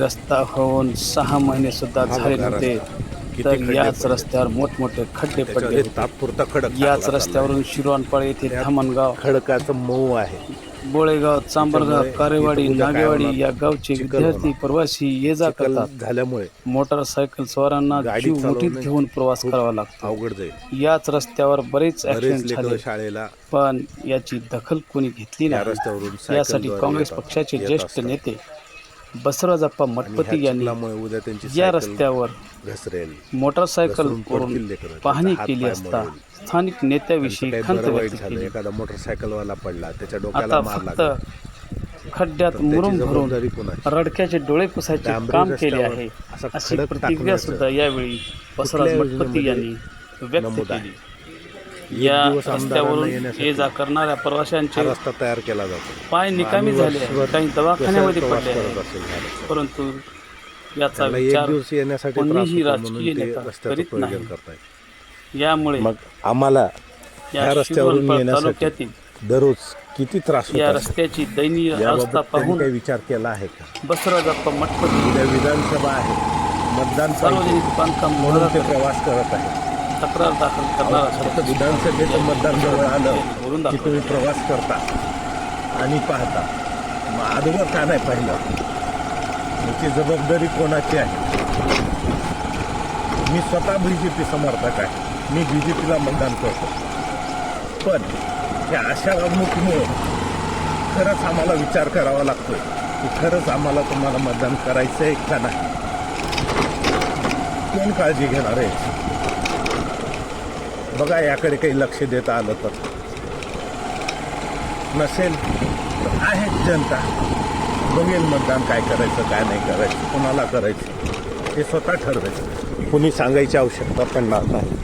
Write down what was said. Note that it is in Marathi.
रस्ता होऊन सहा महिने सुद्धा झाले नव्हते तर याच. रस्त्यावर मोठमोठे खड्डे पडले. तात्पुरता खडक याच रस्त्यावरून शिरवानपाळ येथे धामणगाव खडकाचं मऊ आहे बोळेगाव चांबरगाव कारेवाडी नागेवाडी? या गावचे विद्यार्थी. प्रवासी ये जा करतात झाल्यामुळे मोटारसायकल स्वारांना गाडी जीव मुठीत चालवणे घेऊन प्रवास करावा लागतो अवघड जाईल याच रस्त्यावर बरेच बरेच ऍक्सिडेंट लेकर झाले शाळेला पण याची दखल कोणी घेतली या नाही रस्त्यावरून सायकलद्वारे यासाठी काँग्रेस येतात- पक्षाचे येत ज्येष्ठ असतात. नेते बसवराजप्पा आणि मठपती यांनी या रस्त्यावर मोटरसायकल वरून लेकरं. पाहणी केली असता. स्थानिक नेत्याविषयी खंत व्यक्त झालं केली एखादा मोटरसायकलवाला पडला त्याच्या डोक्याला मार फक्त लागला खड्ड्यात मुरुम भरून? रडक्याचे डोळे पुसायचे काम केले आहे अशी प्रतिक्रिया सुद्धा यावेळी बसवराज कुठल्या मठपती यांनी व्यक्त? केली या दिवस आमदारांना रस्त्यावरून ये जा करणाऱ्या हा प्रवाशांचे रस्ता तयार केला जातो. पाय निकामी आम्ही झाले वर्षभर काही दवाखान्यामध्ये प्रवास पडले करत आहेत. असेल ह्या रस्त्यावर? परंतु याचा एक विचार दिवस येण्यासाठी त्रास कोणीही होतो राजकीय ते नेता रस्त्याचं करीत प्रयोजन नाही. करतायत. यामुळे मग आम्हाला या रस्त्यावरून येण्यासाठी तालुक्यातील दररोज किती त्रास या रस्त्याची दयनीय याबाबत अवस्था त्यांनी पाहून काही विचार केला आहे का? बसवराजप्पा मठपती उद्या विधानसभा आहे. मतदान सार्वजनिक बांधकाम म्हणून ते प्रवास करत आहे तक्रार दाखल करणार फक्त असल्याचे विधानसभेचं मतदान जवळ आलं बोलून की. तुम्ही प्रवास करता आणि पाहता. मग अगोदर का नाही पाहिलं? याची जबाबदारी कोणाची आहे? मी स्वतः बी जे पी समर्थक आहे. मी बी जे पीला मतदान करतो. पण या अशा वागणुकीमुळे खरंच आम्हाला विचार करावा लागतोय की खरंच आम्हाला तुम्हाला मतदान करायचं आहे का नाही? कोण काळजी घेणार आहे? बघा याकडे काही लक्ष देता आलं तर. नसेल तर आहेच जनता. बघेल मतदान काय करायचं काय नाही करायचं कोणाला करायचं हे स्वतः ठरवायचं. कुणी सांगायची आवश्यकता पण नाही.